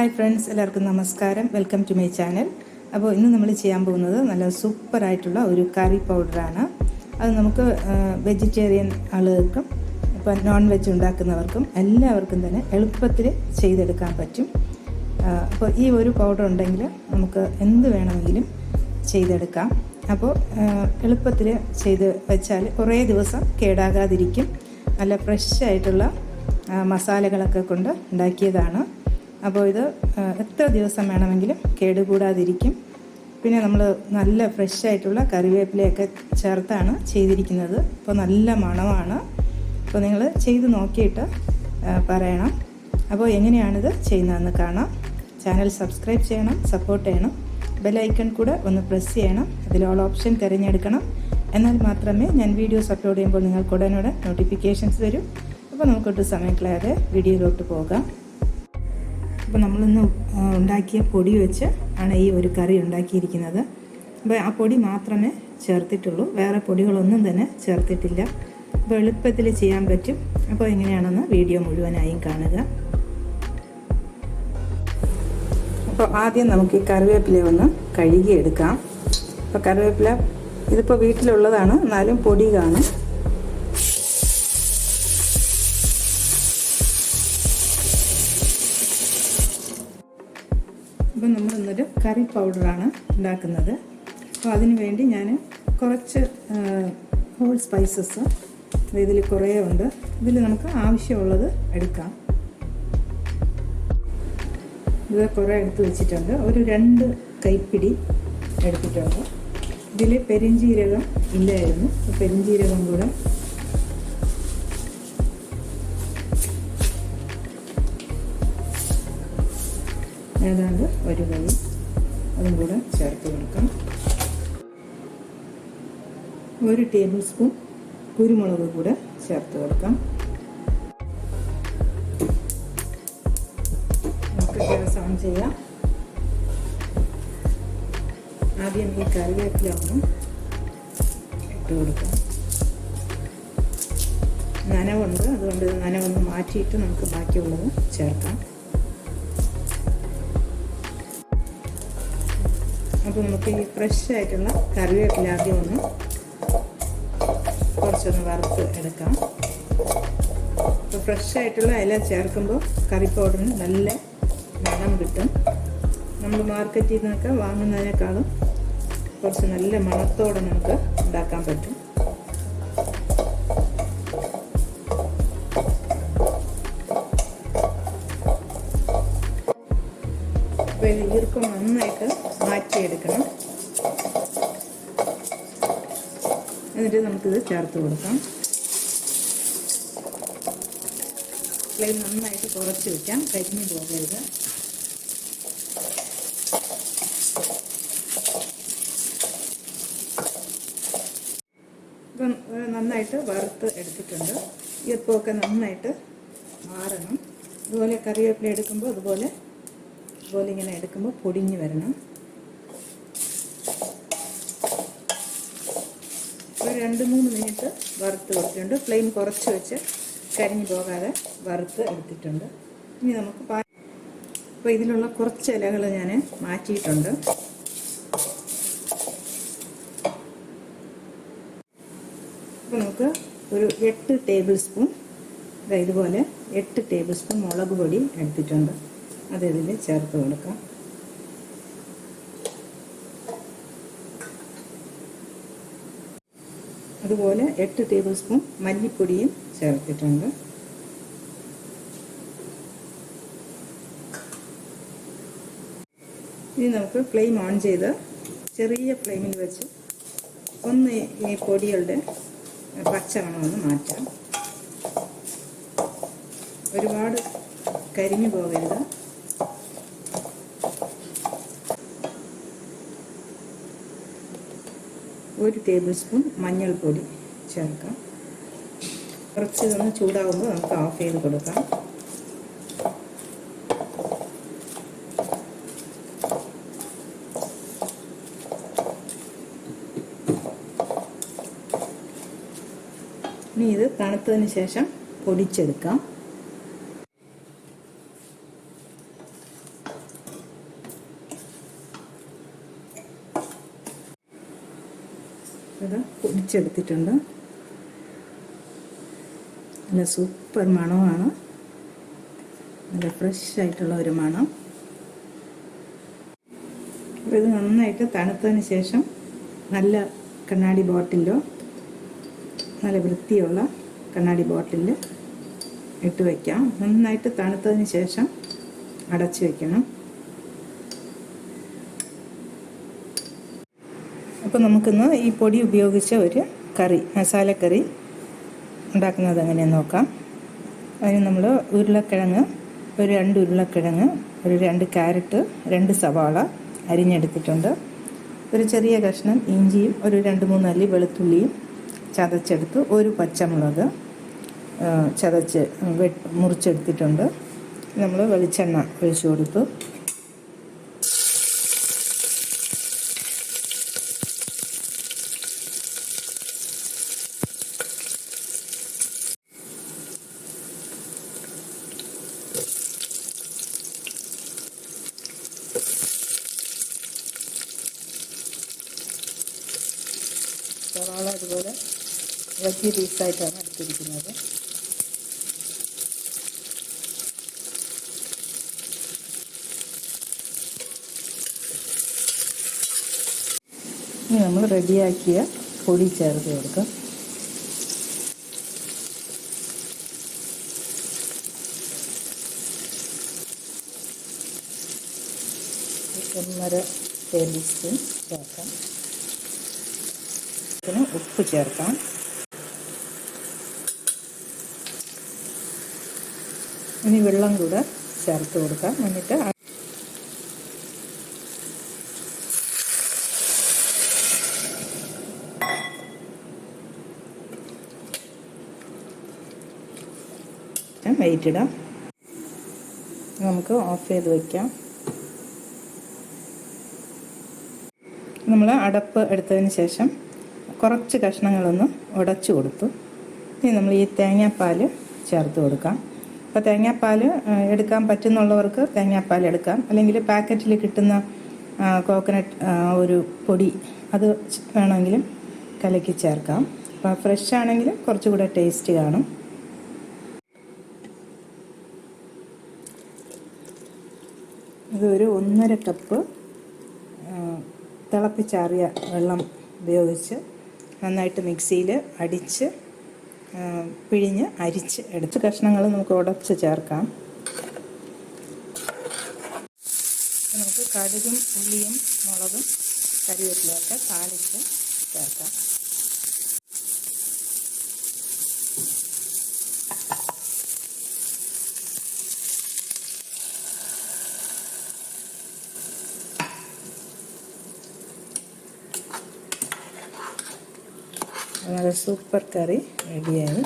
Hi friends എല്ലാവർക്കും നമസ്കാരം. Welcome to my channel അപ്പോൾ ഇന്ന് നമ്മൾ ചെയ്യാൻ പോകുന്നത് നല്ല സൂപ്പറായിട്ടുള്ള ഒരു കറി പൗഡറാണ് അത് നമുക്ക് വെജിറ്റേറിയൻ ആളുകൾക്കും ഇപ്പം നോൺ വെജ് ഉണ്ടാക്കുന്നവർക്കും എല്ലാവർക്കും തന്നെ എളുപ്പത്തിൽ ചെയ്തെടുക്കാൻ പറ്റും. അപ്പോൾ ഈ ഒരു പൗഡർ ഉണ്ടെങ്കിൽ നമുക്ക് എന്ത് വേണമെങ്കിലും ചെയ്തെടുക്കാം. അപ്പോൾ എളുപ്പത്തിൽ ചെയ്ത് വെച്ചാൽ കുറേ ദിവസം കേടാകാതിരിക്കും. നല്ല ഫ്രഷ് ആയിട്ടുള്ള മസാലകളൊക്കെ കൊണ്ട് ഉണ്ടാക്കിയതാണ്. അപ്പോൾ ഇത് എത്ര ദിവസം വേണമെങ്കിലും കേടുകൂടാതിരിക്കും. പിന്നെ നമ്മൾ നല്ല ഫ്രഷ് ആയിട്ടുള്ള കറിവേപ്പിലയൊക്കെ ചേർത്താണ് ചെയ്തിരിക്കുന്നത്. അപ്പോൾ നല്ല മണമാണ്. അപ്പോൾ നിങ്ങൾ ചെയ്ത് നോക്കിയിട്ട് പറയണം. അപ്പോൾ എങ്ങനെയാണിത് ചെയ്യുന്നതെന്ന് കാണാം. ചാനൽ സബ്സ്ക്രൈബ് ചെയ്യണം സപ്പോർട്ട് ചെയ്യണം. ബെലൈക്കൺ കൂടെ ഒന്ന് പ്രസ് ചെയ്യണം. അതിൽ ഓൾ ഓപ്ഷൻ തിരഞ്ഞെടുക്കണം. എന്നാൽ മാത്രമേ ഞാൻ വീഡിയോസ് അപ്ലോഡ് ചെയ്യുമ്പോൾ നിങ്ങൾക്ക് ഉടനോടെ നോട്ടിഫിക്കേഷൻസ് വരും. അപ്പോൾ നമുക്കൊട്ട് സമയം കളയാതെ വീഡിയോയിലോട്ട് പോകാം. അപ്പോൾ നമ്മളിന്ന് ഉണ്ടാക്കിയ പൊടി വെച്ച് ആണ് ഈ ഒരു കറി ഉണ്ടാക്കിയിരിക്കുന്നത്. അപ്പോൾ ആ പൊടി മാത്രമേ ചേർത്തിട്ടുള്ളൂ. വേറെ പൊടികളൊന്നും തന്നെ ചേർത്തിട്ടില്ല. അപ്പോൾ എളുപ്പത്തിൽ ചെയ്യാൻ പറ്റും. അപ്പോൾ എങ്ങനെയാണെന്ന് വീഡിയോ മുഴുവനായും കാണുക. അപ്പോൾ ആദ്യം നമുക്ക് ഈ കറിവേപ്പില ഒന്ന് കഴുകിയെടുക്കാം. അപ്പോൾ കറിവേപ്പില ഇതിപ്പോൾ വീട്ടിലുള്ളതാണ്. എന്നാലും പൊടി കാണും. കറി പൗഡറാണ് ഉണ്ടാക്കുന്നത്. അപ്പോൾ അതിന് വേണ്ടി ഞാൻ കുറച്ച് ഹോൾ സ്പൈസസ് ഇതിൽ കുറേ ഉണ്ട്. ഇതിൽ നമുക്ക് ആവശ്യമുള്ളത് എടുക്കാം. ഇത് കുറേ എടുത്ത് വെച്ചിട്ടുണ്ട്. ഒരു രണ്ട് കൈപ്പിടി എടുത്തിട്ടുണ്ട്. ഇതിൽ പെരിഞ്ജീരകം ഇല്ലായിരുന്നു. പെരിഞ്ജീരകം കൂടെ ഏതാണ്ട് ഒരു കൈ. അതും കൂടെ ചേർത്ത് കൊടുക്കാം. ഒരു ടേബിൾ സ്പൂൺ കുരുമുളക് കൂടെ ചേർത്ത് കൊടുക്കാം. നമുക്ക് ഗ്യാസ് ചെയ്യാം. ആദ്യം ഈ കറിവേപ്പില ഒന്ന് ഇട്ട് കൊടുക്കാം. നനവുണ്ട് അതുകൊണ്ട് നനവൊന്ന് മാറ്റിയിട്ട് നമുക്ക് ബാക്കിയുള്ളത് ചേർക്കാം. അപ്പോൾ നമുക്ക് ഈ ഫ്രഷ് ആയിട്ടുള്ള കറിവേപ്പില ആദ്യം ഒന്ന് കുറച്ചൊന്ന് വറുത്ത് എടുക്കാം. അപ്പോൾ ഫ്രഷ് ആയിട്ടുള്ള ഇല ചേർക്കുമ്പോൾ കറി പൗഡറിന് നല്ല മണം കിട്ടും. നമ്മൾ മാർക്കറ്റിൽ നിന്നൊക്കെ വാങ്ങുന്നതിനേക്കാളും കുറച്ച് നല്ല മണത്തോടെ നമുക്ക് ഉണ്ടാക്കാൻ പറ്റും. മാറ്റിയെടുക്കണം എന്നിട്ട് നമുക്കിത് ചേർത്ത് കൊടുക്കാം. ഫ്ലെയിം നന്നായിട്ട് കുറച്ച് വയ്ക്കാം കരിഞ്ഞു പോകരുത്. ഇപ്പം നന്നായിട്ട് വറുത്ത് എടുത്തിട്ടുണ്ട്. ഈർപ്പമൊക്കെ നന്നായിട്ട് മാറണം. ഇതുപോലെ കറിവേപ്പില എടുക്കുമ്പോൾ അതുപോലെ അതുപോലെ ഇങ്ങനെ എടുക്കുമ്പോൾ പൊടിഞ്ഞ് വരണം. രണ്ട് മൂന്ന് മിനിറ്റ് വറുത്ത് വെച്ചിട്ടുണ്ട് ഫ്ലെയിം കുറച്ച് വെച്ച് കരിഞ്ഞു പോകാതെ വറുത്ത് എടുത്തിട്ടുണ്ട്. ഇനി നമുക്ക് പാ അപ്പോൾ ഇതിലുള്ള കുറച്ച് ഇലകൾ ഞാൻ മാറ്റിയിട്ടുണ്ട്. അപ്പോൾ നമുക്ക് ഒരു എട്ട് ടേബിൾ സ്പൂൺ ഇതുപോലെ എട്ട് ടേബിൾ സ്പൂൺ മുളക് പൊടി എടുത്തിട്ടുണ്ട്. അത് ഇതിൽ ചേർത്ത് കൊടുക്കാം. അതുപോലെ എട്ട് ടേബിൾ സ്പൂൺ മല്ലിപ്പൊടിയും ചേർത്തിട്ടുണ്ട്. ഇനി നമുക്ക് ഫ്ലെയിം ഓൺ ചെയ്ത് ചെറിയ ഫ്ലെയിമിൽ വെച്ച് ഒന്ന് ഈ പൊടികളുടെ പച്ചമണമൊന്ന് മാറ്റാം. ഒരുപാട് കരിഞ്ഞു പോകരുത്. ഒരു ടേബിൾ സ്പൂൺ മഞ്ഞൾപ്പൊടി ചേർക്കാം. കുറച്ച് ഒന്ന് ചൂടാകുമ്പോൾ നമുക്ക് ഓഫ് ചെയ്ത് കൊടുക്കാം. ഇനി ഇത് തണുത്തതിന് ശേഷം പൊടിച്ചെടുക്കാം. അരച്ചെടുത്തിട്ടുണ്ട് നല്ല സൂപ്പർ മണമാണ്. നല്ല ഫ്രഷ് ആയിട്ടുള്ള ഒരു മണം. ഇത് നന്നായിട്ട് തണുത്തതിന് ശേഷം നല്ല കണ്ണാടി ബോട്ടിലോ നല്ല വൃത്തിയുള്ള കണ്ണാടി ബോട്ടിൽ ഇട്ട് വയ്ക്കാം നന്നായിട്ട് തണുത്തതിന് ശേഷം അടച്ചു വയ്ക്കണം അപ്പോൾ നമുക്കിന്ന് ഈ പൊടി ഉപയോഗിച്ച ഒരു കറി മസാലക്കറി ഉണ്ടാക്കുന്നത് എങ്ങനെയാന്ന് നോക്കാം. അതിന് നമ്മൾ ഉരുളക്കിഴങ്ങ് ഒരു രണ്ട് ഉരുളക്കിഴങ്ങ് ഒരു രണ്ട് ക്യാരറ്റ് രണ്ട് സവാള അരിഞ്ഞെടുത്തിട്ടുണ്ട്. ഒരു ചെറിയ കഷ്ണം ഇഞ്ചിയും ഒരു രണ്ട് മൂന്ന് അല്ലി വെളുത്തുള്ളിയും ചതച്ചെടുത്ത് ഒരു പച്ചമുളക് ചതച്ച് മുറിച്ചെടുത്തിട്ടുണ്ട്. നമ്മൾ വെളിച്ചെണ്ണ ഒഴിച്ചു കൊടുത്തു സവാള അതുപോലെ വലിയ പീസായിട്ടാണ് എടുത്തിരിക്കുന്നത്. ഇനി നമ്മൾ റെഡിയാക്കിയ പൊടി ചേർത്ത് കൊടുക്കാം. ഒന്നര ടേബിൾ സ്പൂൺ ചേർക്കാം. ഇതിന് ഉപ്പ് ചേർക്കാം. ഇനി വെള്ളം കൂടെ ചേർത്ത് കൊടുക്കാം. എന്നിട്ട് വെയിറ്റ് ഇടാം. നമുക്ക് ഓഫ് ചെയ്ത് വയ്ക്കാം നമ്മൾ അടപ്പ് എടുത്തതിന് ശേഷം കുറച്ച് കഷ്ണങ്ങളൊന്ന് ഉടച്ചു കൊടുത്തു. ഇനി നമ്മൾ ഈ തേങ്ങാപ്പാൽ ചേർത്ത് കൊടുക്കാം. അപ്പോൾ തേങ്ങാപ്പാൽ എടുക്കാൻ പറ്റുന്നുള്ളവർക്ക് തേങ്ങാപ്പാൽ എടുക്കാം. അല്ലെങ്കിൽ പാക്കറ്റിൽ കിട്ടുന്ന കോക്കനട്ട് ഒരു പൊടി അത് വേണമെങ്കിലും കലക്കി ചേർക്കാം. അപ്പോൾ ഫ്രഷ് ആണെങ്കിൽ കുറച്ചുകൂടെ ടേസ്റ്റ് കാണും. ഇതൊരു ഒന്നര കപ്പ് തിളപ്പിച്ചാറിയ വെള്ളം ഉപയോഗിച്ച് നന്നായിട്ട് മിക്സിയിൽ അടിച്ച് പിഴിഞ്ഞ് അരിച്ച് എടുത്ത് കഷ്ണങ്ങൾ നമുക്ക് ഉടച്ച് ചേർക്കാം. നമുക്ക് കടുകും ഉള്ളിയും മുളകും കറിവേപ്പിലൊക്കെ താളിച്ച് ചേർക്കാം. നല്ല സൂപ്പർ കറി റെഡിയായി